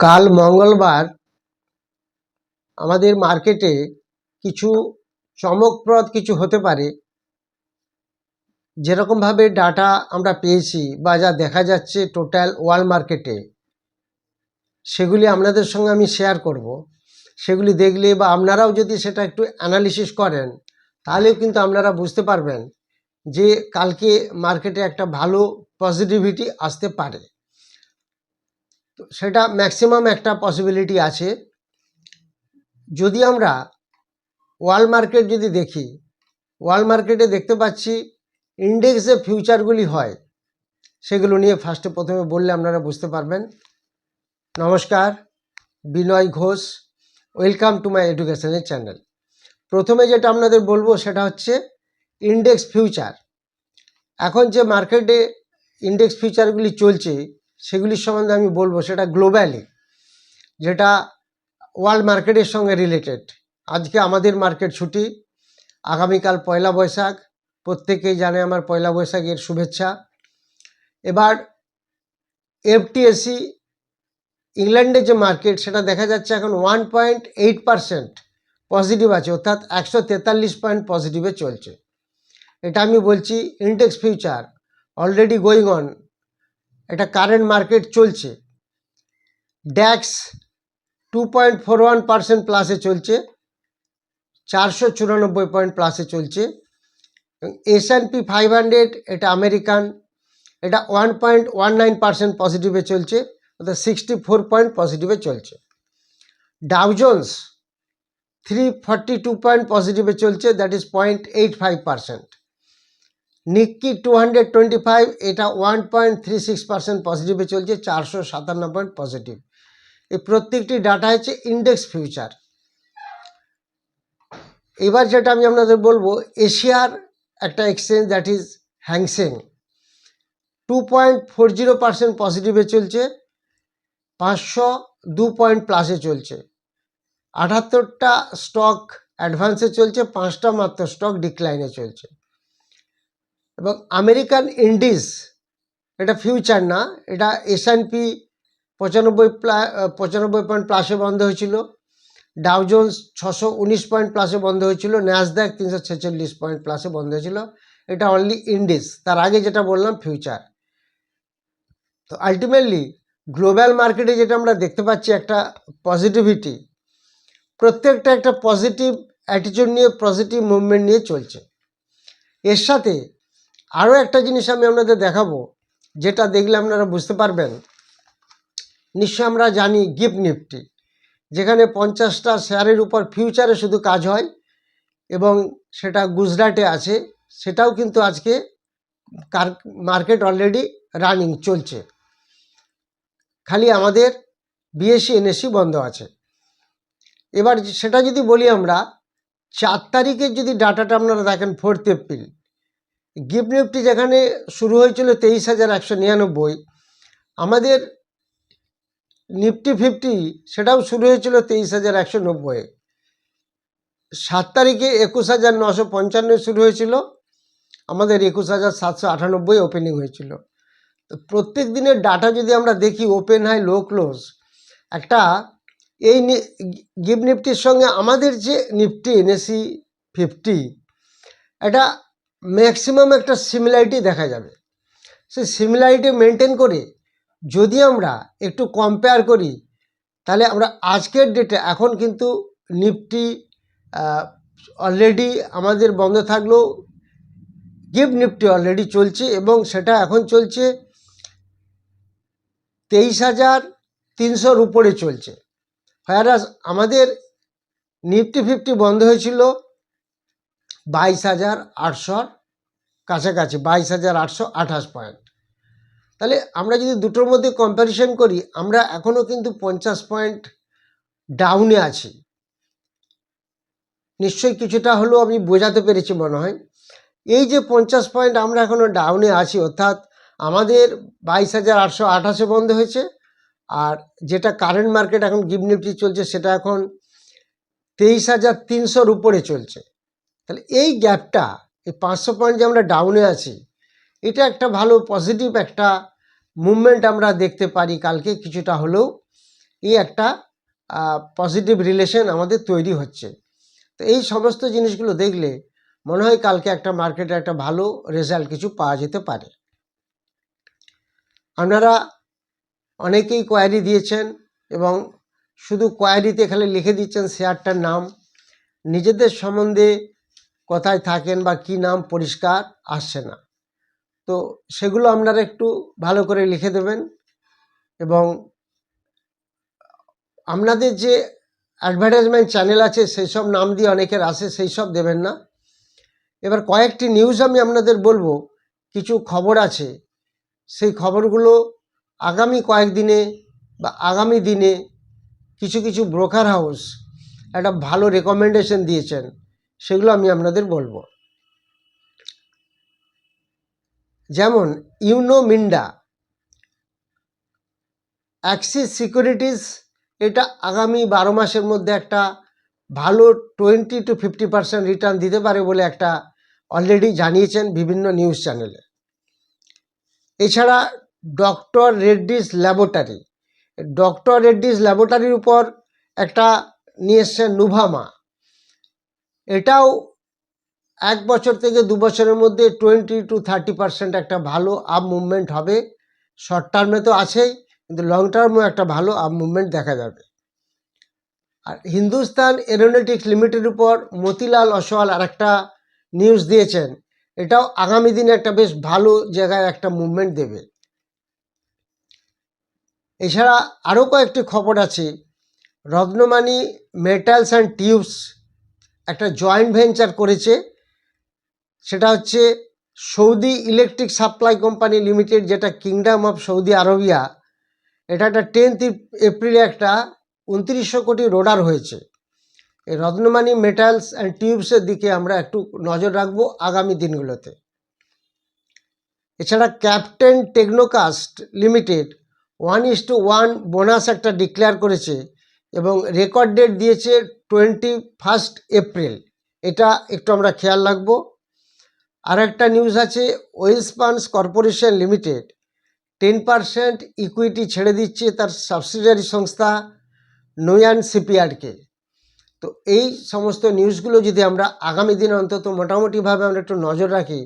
কাল মঙ্গলবার আমাদের মার্কেটে কিছু চমকপ্রদ কিছু হতে পারে। যেরকমভাবে ডাটা আমরা পেয়েছি বা যা দেখা যাচ্ছে টোটাল ওয়ার্ল্ড মার্কেটে সেগুলি আপনাদের সঙ্গে আমি শেয়ার করব। সেগুলি দেখলে বা আপনারাও যদি সেটা একটু অ্যানালিসিস করেন, তাহলেও কিন্তু আপনারা বুঝতে পারবেন যে কালকে মার্কেটে একটা ভালো পজিটিভিটি আসতে পারে। তো সেটা ম্যাক্সিমাম একটা পসিবিলিটি আছে। যদি আমরা ওয়ার্ল্ড মার্কেট যদি দেখি ওয়ার্ল্ড মার্কেটে দেখতে পাচ্ছি ইন্ডেক্স যে ফিউচারগুলি হয়, সেগুলো নিয়ে ফার্স্টে প্রথমে বললে আপনারা বুঝতে পারবেন। নমস্কার, Binoy Ghosh welcome to my এডুকেশনের চ্যানেল প্রথমে যেটা আপনাদের বলব সেটা হচ্ছে ইন্ডেক্স ফিউচার এখন যে মার্কেটে ইন্ডেক্স ফিউচারগুলি চলছে সেগুলির সম্বন্ধে আমি বলব, সেটা গ্লোবালি যেটা ওয়ার্ল্ড মার্কেটের সঙ্গে রিলেটেড আজকে আমাদের মার্কেট ছুটি, আগামীকাল পয়লা বৈশাখ, প্রত্যেকেই জানে আমার পয়লা বৈশাখের শুভেচ্ছা। এবার এফটিএসি ইংল্যান্ডের যে মার্কেট সেটা দেখা যাচ্ছে এখন one point eight percent positive আছে, অর্থাৎ একশো তেতাল্লিশ পয়েন্ট পজিটিভে চলছে। এটা আমি বলছি index future already going on এটা কারেন্ট মার্কেট চলছে। DAX two point four one percent প্লাসে চলছে, চারশো চুরানব্বই পয়েন্ট প্লাসে চলছে। S and P five hundred এটা আমেরিকান এটা one point one nine percent পজিটিভে চলছে, অর্থাৎ সিক্সটি ফোর পয়েন্ট পজিটিভে চলছে। Dow Jones three forty two point পজিটিভে চলছে that is point eight five percent Nikkei two hundred twenty five এটা one point three six percent পজিটিভে চলছে চারশো সাতান্ন পয়েন্ট পজিটিভ এই প্রত্যেকটি ডাটা হচ্ছে ইন্ডেক্স ফিউচার এবার যেটা আমি আপনাদের বলব, এশিয়ার একটা exchange that is Hang Seng two point four zero percent পজিটিভে চলছে পাঁচশো দু পয়েন্ট প্লাসে চলছে। আটাত্তরটা স্টক অ্যাডভান্সে চলছে, পাঁচটা মাত্র স্টক ডিক্লাইনে চলছে। এবং আমেরিকান ইন্ডিজ, এটা ফিউচার না, এটা এস অ্যান্ড পি পঁচানব্বই প্লা পঁচানব্বই পয়েন্ট প্লাসে বন্ধ হয়েছিল। ডাউজন্স ছশো উনিশ পয়েন্ট প্লাসে বন্ধ হয়েছিল। ন্যাসদ্যাক তিনশো ছেচল্লিশ পয়েন্ট প্লাসে বন্ধ হয়েছিল। এটা অনলি ইন্ডিজ তার আগে যেটা বললাম ফিউচার তো আলটিমেটলি গ্লোবাল মার্কেটে যেটা আমরা দেখতে পাচ্ছি, একটা পজিটিভিটি প্রত্যেকটা একটা পজিটিভ অ্যাটিটিউড নিয়ে পজিটিভ মুভমেন্ট নিয়ে চলছে। এর সাথে আরও একটা জিনিস আমি আপনাদের দেখাবো, যেটা দেখলে আপনারা বুঝতে পারবেন। নিশ্চয় আমরা জানি গিফট নিফটি, যেখানে পঞ্চাশটা শেয়ারের উপর ফিউচারে শুধু কাজ হয় এবং সেটা গুজরাটে আছে, সেটাও কিন্তু আজকে কার, মার্কেট অলরেডি রানিং চলছে। খালি আমাদের বিএসসি, এনএসসি বন্ধ আছে। এবার সেটা যদি বলি আমরা, চার তারিখের যদি ডাটাটা আপনারা দেখেন ফোর্থ এপ্রিল গিফট নিফটি যেখানে শুরু হয়েছিল তেইশ হাজার একশো নিরানব্বই, আমাদের নিফটি ফিফটি সেটাও শুরু হয়েছিল তেইশ হাজার একশো নব্বই। সাত তারিখে একুশ হাজার নশো পঞ্চান্ন শুরু হয়েছিল, আমাদের একুশ হাজার সাতশো আটানব্বই ওপেনিং হয়েছিল। তো প্রত্যেক দিনের ডাটা যদি আমরা দেখি ওপেন হাই লো ক্লোজ একটা এই গিফট নিফটির সঙ্গে আমাদের যে নিফটি এনএসি ফিফটি এটা ম্যাক্সিমাম একটা সিমিলারিটি দেখা যাবে। সেই সিমিলারিটি মেনটেন করে যদি আমরা একটু কম্পেয়ার করি, তাহলে আমরা আজকের ডেটে এখন কিন্তু নিফটি অলরেডি আমাদের বন্ধ থাকলেও গিফট নিফটি অলরেডি চলছে এবং সেটা এখন চলছে তেইশ হাজার তিনশোর উপরে চলছে। হয়ারাস আমাদের নিফটি ফিফটি বন্ধ হয়েছিল বাইশ হাজার আটশোর কাছাকাছি, বাইশ হাজার আটশো আঠাশ পয়েন্ট তাহলে আমরা যদি দুটোর মধ্যে কম্প্যারিজন করি, আমরা এখনও কিন্তু পঞ্চাশ পয়েন্ট ডাউনে আছি। নিশ্চয়ই কিছুটা হলেও আমি বোঝাতে পেরেছি মনে হয়। এই যে পঞ্চাশ পয়েন্ট আমরা এখনও ডাউনে আছি, অর্থাৎ আমাদের বাইশ হাজার আটশো আঠাশে বন্ধ হয়েছে, আর যেটা কারেন্ট মার্কেট এখন গিফট নিফটি চলছে, সেটা এখন তেইশ হাজার তিনশোর উপরে চলছে। তাহলে এই গ্যাপটা এই পাঁচশো পয়েন্ট যে আমরা ডাউনে আছি, এটা একটা ভালো পজিটিভ একটা মুভমেন্ট আমরা দেখতে পারি। কালকে কিছুটা হলেও এই একটা পজিটিভ রিলেশন আমাদের তৈরি হচ্ছে। তো এই সমস্ত জিনিসগুলো দেখলে মনে হয় কালকে একটা মার্কেটে একটা ভালো রেজাল্ট কিছু পাওয়া যেতে পারে। আপনারা অনেকেই কোয়ারি দিয়েছেন এবং শুধু কোয়ারিতে খালি লিখে দিচ্ছেন শেয়ারটার নাম। নিজেদের সম্বন্ধে কোথায় থাকেন বা কি নাম পরিষ্কার আসছে না। তো সেগুলো আপনারা একটু ভালো করে লিখে দেবেন এবং আপনাদের যে অ্যাডভার্টাইজমেন্ট চ্যানেল আছে সেই সব নাম দিয়ে অনেকের আসে সেই সব দেবেন না। এবার কয়েকটি নিউজ আমি আপনাদের বলব, কিছু খবর আছে, সেই খবরগুলো আগামী কয়েকদিনে বা আগামী দিনে কিছু কিছু ব্রোকার হাউস একটা ভালো রেকমেন্ডেশন দিয়েছেন। সেগুলো আমি আপনাদের বলব। যেমন ইউনো মিন্ডা অ্যাক্সিস সিকিউরিটিস, এটা আগামী বারো মাসের মধ্যে একটা ভালো twenty to fifty percent return দিতে পারে বলে একটা অলরেডি জানিয়েছেন বিভিন্ন নিউজ চ্যানেলে। এছাড়া, doctor Reddy's laboratory. Doctor Reddy's ল্যাবরেটারির উপর একটা নিয়ে এসছেন নুভামা। এটাও এক বছর থেকে দু বছরের মধ্যে টোয়েন্টি টু থার্টি পার্সেন্ট একটা ভালো আপ মুভমেন্ট হবে। শর্ট টার্মে তো আছেই, কিন্তু লং টার্মেও একটা ভালো আপ মুভমেন্ট দেখা যাবে। আর হিন্দুস্তান এরোনটিক্স লিমিটেড উপর মতিলাল অসওয়াল আর একটা নিউজ দিয়েছেন, এটাও আগামী দিনে একটা বেশ ভালো জায়গায় একটা মুভমেন্ট দেবে। এছাড়া আরও কয়েকটি খবর আছে রত্নমানি মেটালস অ্যান্ড টিউবস একটা জয়েন্ট ভেঞ্চার করেছে। সেটা হচ্ছে Saudi electric supply company limited যেটা কিংডম অফ সৌদি আরবিয়া এটা একটা টেন্থ এপ্রিলে একটা উনত্রিশশো কোটি রোডার হয়েছে। এই রত্নমানি মেটালস অ্যান্ড টিউবসের দিকে আমরা একটু নজর রাখব আগামী দিনগুলোতে। এছাড়া captain Technocast limited one is to one bonus একটা ডিক্লেয়ার করেছে। এবং রেকর্ড ডেট দিয়েছে টোয়েন্টি ফার্স্ট এপ্রিল এটা একটু আমরা খেয়াল রাখব। আর একটা নিউজ আছে Welspun's corporation limited ten percent equity ছেড়ে দিচ্ছে তার সাবসিডিয়ারি সংস্থা নয়ান সিপিআরকে তো এই সমস্ত নিউজগুলো যদি আমরা আগামী দিনে অন্তত মোটামুটিভাবে আমরা একটু নজর রাখি,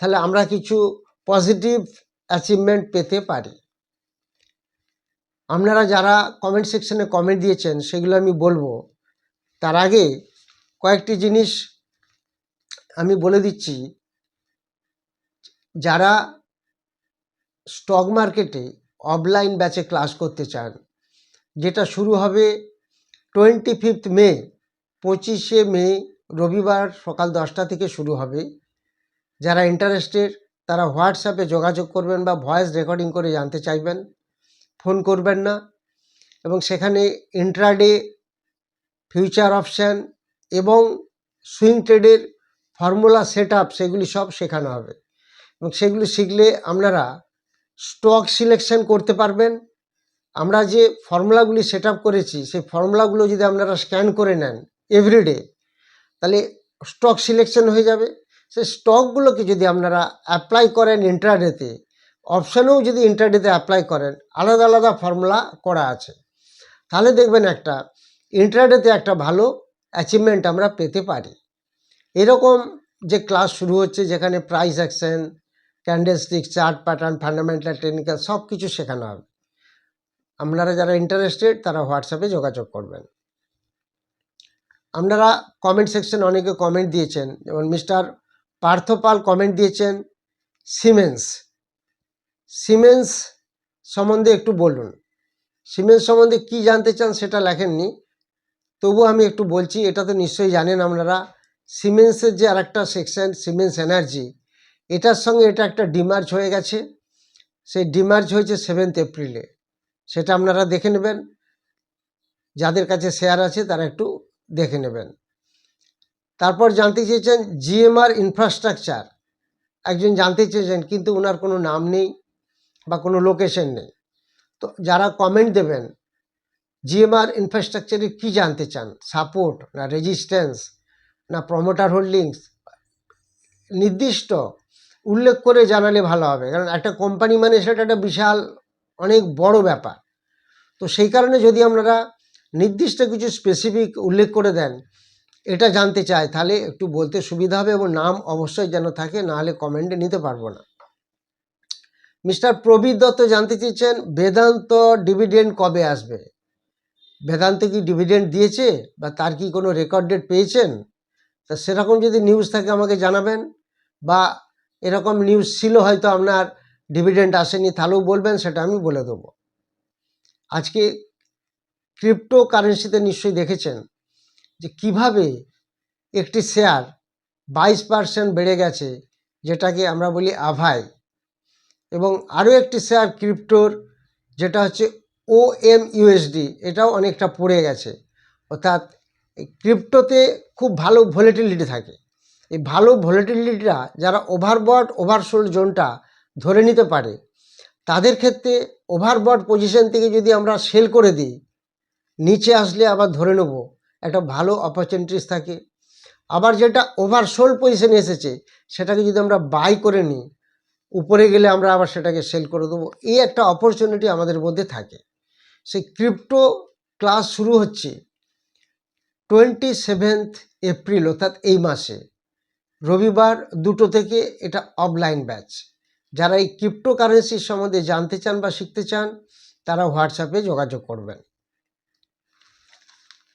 তাহলে আমরা কিছু পজিটিভ অ্যাচিভমেন্ট পেতে পারি। আপনারা যারা কমেন্ট সেকশনে কমেন্ট দিয়েছেন, সেগুলো আমি বলব। তার আগে কয়েকটি জিনিস আমি বলে দিচ্ছি। যারা স্টক মার্কেটে অফলাইন ব্যাচে ক্লাস করতে চান, যেটা শুরু হবে টোয়েন্টি ফিফথ মে, পঁচিশে মে, রবিবার সকাল দশটা থেকে শুরু হবে। যারা ইন্টারেস্টেড তারা হোয়াটসঅ্যাপে যোগাযোগ করবেন বা ভয়েস রেকর্ডিং করে জানতে চাইবেন। ফোন করবেন না। এবং সেখানে ইন্ট্রাডে ফিউচার অপশান এবং সুইং ট্রেডের ফর্মুলা সেট আপ সেগুলি সব শেখানো হবে। এবং সেগুলি শিখলে আপনারা স্টক সিলেকশন করতে পারবেন। আমরা যে ফর্মুলাগুলি সেট আপ করেছি, সেই ফর্মুলাগুলো যদি আপনারা স্ক্যান করে নেন এভরিডে তাহলে স্টক সিলেকশন হয়ে যাবে। সেই স্টকগুলোকে যদি আপনারা অ্যাপ্লাই করেন ইন্টারডেতে অপশানেও যদি ইন্টারডেতে অ্যাপ্লাই করেন, আলাদা আলাদা ফর্মুলা করা আছে। তাহলে দেখবেন একটা ইন্টারডেতে একটা ভালো অ্যাচিভমেন্ট আমরা পেতে পারি। এরকম যে ক্লাস শুরু হচ্ছে, যেখানে price action candlestick chart pattern fundamental technical সব কিছু শেখানো হবে। আপনারা যারা ইন্টারেস্টেড তারা হোয়াটসঅ্যাপে যোগাযোগ করবেন। আপনারা কমেন্ট সেকশন অনেকে কমেন্ট দিয়েছেন, যেমন মিস্টার পার্থপাল কমেন্ট দিয়েছেন সিমেন্স সিমেন্স সম্বন্ধে একটু বলুন। সিমেন্স সম্বন্ধে কি জানতে চান সেটা লেখেননি। তবু আমি একটু বলছি, এটা তো নিশ্চয়ই জানেন আপনারা সিমেন্সের যে আরেকটা সেকশন সিমেন্স এনার্জি এটার সঙ্গে এটা একটা ডিমার্জ হয়ে গেছে। সেই ডিমার্জ হয়েছে সেভেন্থ এপ্রিলে সেটা আপনারা দেখে নেবেন। যাদের কাছে শেয়ার আছে, তারা একটু দেখে নেবেন। তারপর জানতে চেয়েছেন জিএমআর ইনফ্রাস্ট্রাকচার একজন জানতে চেয়েছেন, কিন্তু ওনার কোনো নাম নেই। বা কোনো লোকেশন নেই। তো যারা কমেন্ট দেবেন জিএমআর ইনফ্রাস্ট্রাকচারে কী জানতে চান? সাপোর্ট না রেজিস্ট্যান্স না প্রমোটার হোল্ডিংস নির্দিষ্ট, উল্লেখ করে জানালে ভালো হবে। কারণ একটা কোম্পানি মানে সেটা একটা বিশাল, অনেক বড় ব্যাপার। তো সেই কারণে যদি আপনারা নির্দিষ্ট কিছু স্পেসিফিক উল্লেখ করে দেন, এটা জানতে চাই, তাহলে একটু বলতে সুবিধা হবে এবং নাম অবশ্যই যেন থাকে, নাহলে কমেন্টে নিতে পারব না। মিস্টার প্রবীর দত্ত জানতে চেয়েছেন, বেদান্ত ডিভিডেন্ড কবে আসবে? বেদান্ত কি ডিভিডেন্ড দিয়েছে বা তার কি কোনো রেকর্ড ডেট পেয়েছেন? তা সেরকম যদি নিউজ থাকে আমাকে জানাবেন বা এরকম নিউজ ছিল হয়তো আপনার ডিভিডেন্ড আসেনি, তাহলেও বলবেন, সেটা আমি বলে দেবো। আজকে ক্রিপ্টো কারেন্সিতে নিশ্চয়ই দেখেছেন যে কীভাবে একটি শেয়ার বাইশ পার্সেন্ট বেড়ে গেছে, যেটাকে আমরা বলি আভাই এবং আরও একটি শেয়ার ক্রিপ্টোর, যেটা হচ্ছে ও এম ইউএসডি এটাও অনেকটা পড়ে গেছে। অর্থাৎ ক্রিপ্টোতে খুব ভালো ভোলেটিলিটি থাকে। এই ভালো ভোলেটিলিটিটা যারা ওভারবট ওভারসোল্ড জোনটা ধরে নিতে পারে, তাদের ক্ষেত্রে ওভারবট পজিশন থেকে যদি আমরা সেল করে দিই, নিচে আসলে আবার ধরে নেব। একটা ভালো অপরচুনিটিস থাকে। আবার যেটা ওভারসোল পজিশনে এসেছে, সেটাকে যদি আমরা বাই করে নিই উপরে গেলে আমরা আবার সেটাকে সেল করে দেবো। এই একটা অপরচুনিটি আমাদের মধ্যে থাকে। সেই ক্রিপ্টো ক্লাস শুরু হচ্ছে টোয়েন্টি সেভেন্থ এপ্রিল অর্থাৎ এই মাসে। রবিবার দুটো থেকে এটা অফলাইন ব্যাচ যারা এই ক্রিপ্টো কারেন্সির সম্বন্ধে জানতে চান বা শিখতে চান, তারা হোয়াটসঅ্যাপে যোগাযোগ করবেন।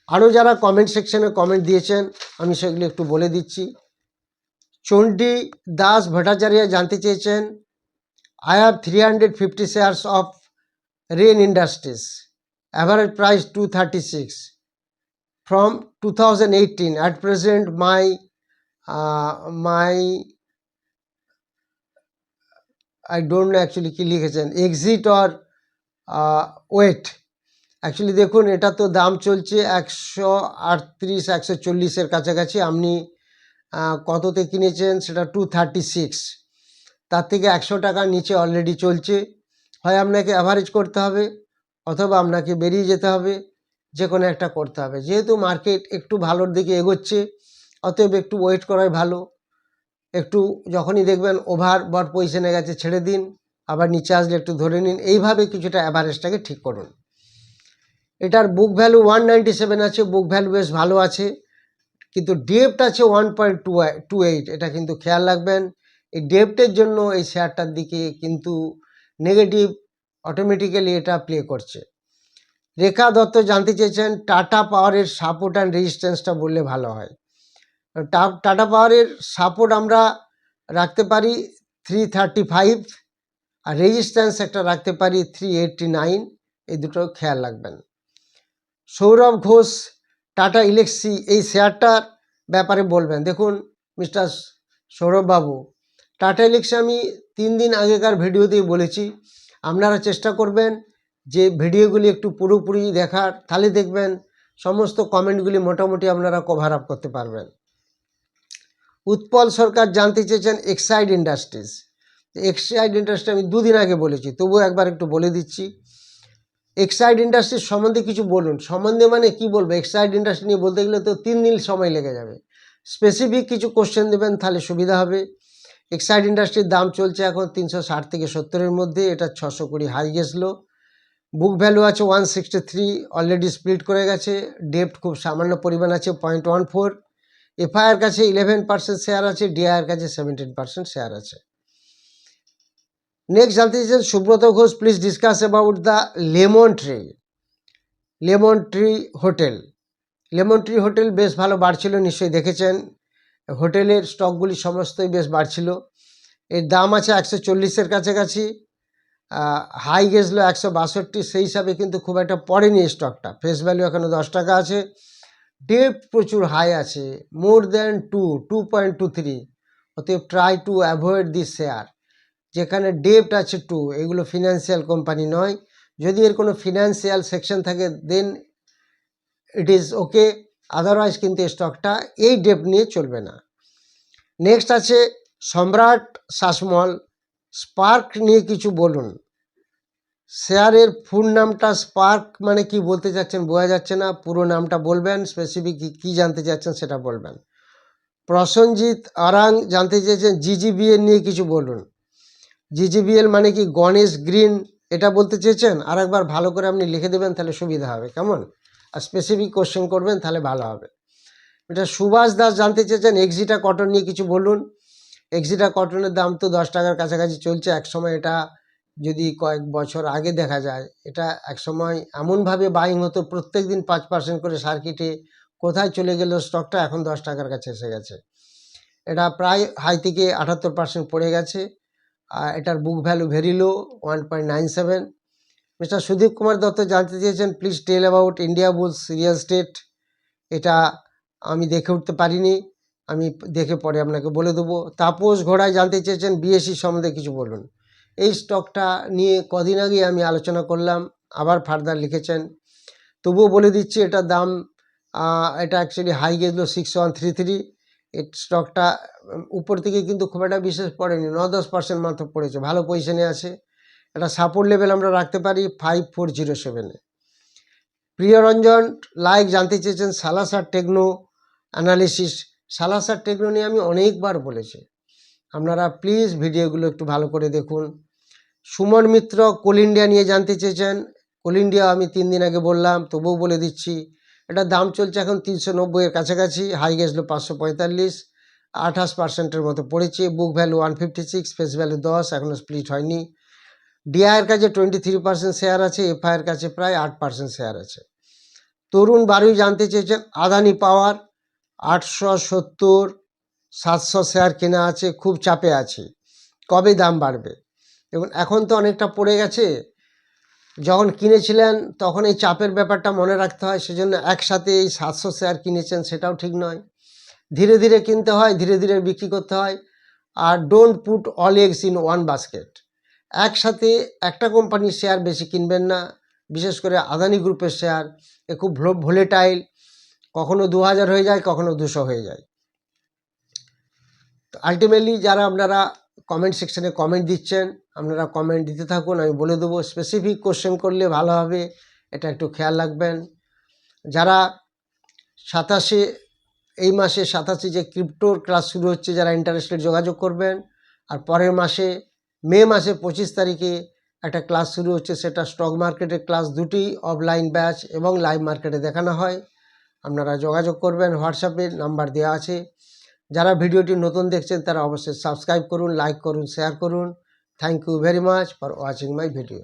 আরও যারা কমেন্ট সেকশনে কমেন্ট দিয়েছেন, আমি সেগুলি একটু বলে দিচ্ছি। চণ্ডী দাস ভট্টাচার্য জানতে চেয়েছেন I have three hundred fifty shares of Rain Industries average price two thirty six from two thousand eighteen at present my my I don't know actually কী লিখেছেন এক্সিট অর ওয়েট অ্যাকচুয়ালি দেখুন, এটা তো দাম চলছে একশো আটত্রিশ, একশো চল্লিশের কাছাকাছি। আপনি কততে কিনেছেন? সেটা টু থার্টি সিক্স তার থেকে একশো টাকার নিচে অলরেডি চলছে। হয় আপনাকে অ্যাভারেজ করতে হবে, অথবা আপনাকে বেরিয়ে যেতে হবে যে কোনো একটা করতে হবে। যেহেতু মার্কেট একটু ভালোর দিকে এগোচ্ছে, অতএব একটু ওয়েট করাই ভালো। একটু যখনই দেখবেন ওভার বট পজিশনে গেছে, ছেড়ে দিন, আবার নিচে আসলে একটু ধরে নিন। এইভাবে কিছুটা অ্যাভারেজটাকে ঠিক করুন। এটার book value one ninety seven আছে বুক ভ্যালু বেশ ভালো আছে। কিন্তু ডেপ্ট আছে one point two two eight এটা কিন্তু খেয়াল রাখবেন। এই ডেপ্টের জন্য এই শেয়ারটার দিকে কিন্তু নেগেটিভ অটোমেটিক্যালি এটা প্লে করছে। রেখা দত্ত জানতে চেয়েছেন, টাটা পাওয়ারের সাপোর্ট অ্যান্ড রেজিস্ট্যান্সটা বললে ভালো হয়। টাটা পাওয়ারের সাপোর্ট আমরা রাখতে পারি থ্রি থার্টি ফাইভ আর রেজিস্ট্যান্স একটা রাখতে পারি থ্রি এইটটি নাইন এই দুটো খেয়াল রাখবেন। সৌরভ ঘোষ টাটা ইলেক্সি এই শেয়ারটার ব্যাপারে বলবেন। দেখুন, মিস্টার সৌরভবাবু, টাটা ইলেক্সি আমি তিন দিন আগেকার ভিডিওতেই বলেছি। আপনারা চেষ্টা করবেন যে ভিডিওগুলি একটু পুরোপুরি দেখার। তাহলে দেখবেন সমস্ত কমেন্টগুলি মোটামুটি আপনারা কভার আপ করতে পারবেন। উৎপল সরকার জানতে চেয়েছেন এক্সাইড ইন্ডাস্ট্রিজ এক্সাইড ইন্ডাস্ট্রি আমি দুদিন আগে বলেছি, তবুও একবার একটু বলে দিচ্ছি। এক্সাইড ইন্ডাস্ট্রির সম্বন্ধে কিছু বলুন। সম্বন্ধে মানে কি বলব? এক্সাইড ইন্ডাস্ট্রি নিয়ে বলতে গেলে তো তিন দিন সময় লেগে যাবে। স্পেসিফিক কিছু কোশ্চেন দেবেন, তাহলে সুবিধা হবে। এক্সাইড ইন্ডাস্ট্রির দাম চলছে এখন তিনশো ষাট থেকে সত্তরের মধ্যে। এটা ছশো কুড়ি হাই গেছিল বুক ভ্যালু আছে one sixty three already split করে গেছে। ডেপ্ট খুব সামান্য পরিমাণ আছে পয়েন্ট ওয়ান ফোর এফআইআর কাছে ইলেভেন পার্সেন্ট শেয়ার আছে ডিআইআর কাছে সেভেন্টিন পার্সেন্ট শেয়ার আছে। নেক্সট জানতে চাইছেন Subrata Ghosh please discuss about the Lemon Tree Lemon Tree Hotel Lemon Tree Hotel বেশ ভালো বাড়ছিল নিশ্চয়ই দেখেছেন। হোটেলের স্টকগুলি সমস্তই বেশ বাড়ছিল এর দাম আছে একশো চল্লিশের কাছাকাছি। হাই গেছিল একশো বাষট্টি, সেই হিসাবে কিন্তু খুব একটা পড়েনি স্টকটা। ফেস ভ্যালু এখনও দশ টাকা আছে। ডেপ প্রচুর হাই আছে। More than two two point two three অতএব try to avoid this share যেখানে ডেপ্ট আছে টু, এগুলো ফিনান্সিয়াল কোম্পানি নয়। যদি এর কোনো ফিনান্সিয়াল সেকশন থাকে দেন ইট ইজ ওকে আদারওয়াইজ কিন্তু স্টকটা এই ডেপ নিয়ে চলবে না। নেক্সট আছে সম্রাট শাসমল। স্পার্ক নিয়ে কিছু বলুন। শেয়ারের ফুল নামটা স্পার্ক মানে কি বলতে চাচ্ছেন বোঝা যাচ্ছে না। পুরো নামটা বলবেন স্পেসিফিক কি জানতে চাচ্ছেন সেটা বলবেন। প্রসঞ্জিৎ আরাং জানতে চেয়েছেন জিজিবিএল নিয়ে কিছু বলুন। জিজিবিএল মানে কি গণেশ গ্রিন? এটা বলতে চেয়েছেন? আর একবার ভালো করে আপনি লিখে দেবেন, তাহলে সুবিধা হবে। কেমন? আর স্পেসিফিক কোশ্চেন করবেন, তাহলে ভালো হবে। এটা সুভাষ দাস জানতে চেয়েছেন এক্সিটা কটন নিয়ে কিছু বলুন। এক্সিটা কটনের দাম তো দশ টাকার কাছাকাছি চলছে। এক সময় এটা যদি কয়েক বছর আগে দেখা যায়, এটা এক সময় এমনভাবে বাইং হতো প্রত্যেক দিন পাঁচ পার্সেন্ট করে সার্কিটে কোথায় চলে গেল স্টকটা এখন দশ টাকার কাছে এসে গেছে। এটা প্রায় হাই থেকে আটাত্তর পার্সেন্ট পড়ে গেছে। এটার book value very low one point nine seven mister Sudip Kumar Dutta জানতে চেয়েছেন please tell about Indiabulls Real Estate এটা আমি দেখে উঠতে পারিনি, আমি দেখে পরে আপনাকে বলে দেবো। তাপস ঘোড়ায় জানতে চেয়েছেন বিএসসি সম্বন্ধে কিছু বলুন। এই স্টকটা নিয়ে কদিন আগে আমি আলোচনা করলাম, আবার ফার্দার লিখেছেন। তবুও বলে দিচ্ছি, এটার দাম এটা অ্যাকচুয়ালি হাই গেছিল সিক্স ওয়ান থ্রি থ্রি স্টকটা উপর থেকে কিন্তু খুব একটা বিশেষ পড়েনি ন দশ পার্সেন্ট মাত্র পড়েছে, ভালো পজিশনে আছে। একটা সাপোর্ট লেভেল আমরা রাখতে পারি ফাইভ ফোর জিরো সেভেনে প্রিয়রঞ্জন লাইক জানতে চেয়েছেন, Salasar Techno analysis Salasar Techno নিয়ে আমি অনেকবার বলেছি। আপনারা প্লিজ ভিডিওগুলো একটু ভালো করে দেখুন। সুমন মিত্র, কোল ইন্ডিয়া নিয়ে জানতে চেয়েছেন, কোল ইন্ডিয়া আমি তিন দিন আগে বললাম, তবুও বলে দিচ্ছি এটার দাম চলছে এখন তিনশো নব্বইয়ের কাছাকাছি হাই গেছিল পাঁচশো পঁয়তাল্লিশ, আঠাশ পার্সেন্টের মতো পড়েছে book value one fifty six face value দশ এখনও স্প্লিট হয়নি। ডিআইয়ের কাছে টোয়েন্টি থ্রি পার্সেন্ট শেয়ার আছে এফআইয়ের কাছে প্রায় আট পার্সেন্ট শেয়ার আছে। তরুণ বারুই জানতে চেয়েছেন, আদানি পাওয়ার আটশো সত্তর, সাতশো শেয়ার কেনা আছে, খুব চাপে আছে, কবে দাম বাড়বে? দেখুন, এখন তো অনেকটা পড়ে গেছে যখন কিনেছিলেন, তখন এই চাপের ব্যাপারটা মনে রাখতে হয়, সেজন্য একসাথে এই সাতশো শেয়ার কিনেছেন সেটাও ঠিক নয়। ধীরে ধীরে কিনতে হয়, ধীরে ধীরে বিক্রি করতে হয়, আর don't put all eggs in one basket একসাথে একটা কোম্পানির শেয়ার বেশি কিনবেন না, বিশেষ করে আদানি গ্রুপের শেয়ার, এ খুব ভোলেটাইল, কখনো দু হাজার হয়ে যায়, কখনো দুশো হয়ে যায়। আলটিমেটলি যারা আপনারা কমেন্ট সেকশানে কমেন্ট দিচ্ছেন, আপনারা কমেন্ট দিতে থাকুন, আমি বলে দেবো স্পেসিফিক কোশ্চেন করলে ভালো হবে, এটা একটু খেয়াল রাখবেন। যারা সাতাশে, এই মাসে সাতাশে যে ক্রিপ্টোর ক্লাস শুরু হচ্ছে, যারা ইন্টারেস্টেড যোগাযোগ করবেন, আর পরের মাসে, মে মাসে পঁচিশ তারিখে একটা ক্লাস শুরু হচ্ছে, সেটা স্টক মার্কেটের ক্লাস দুটি অফলাইন ব্যাচ এবং লাইভ মার্কেটে দেখানো হয়। আপনারা যোগাযোগ করবেন হোয়াটসঅ্যাপে নাম্বার দেওয়া আছে। যারা ভিডিওটি নতুন দেখছেন, তারা অবশ্যই সাবস্ক্রাইব করুন লাইক করুন শেয়ার করুন। Thank you very much for watching my video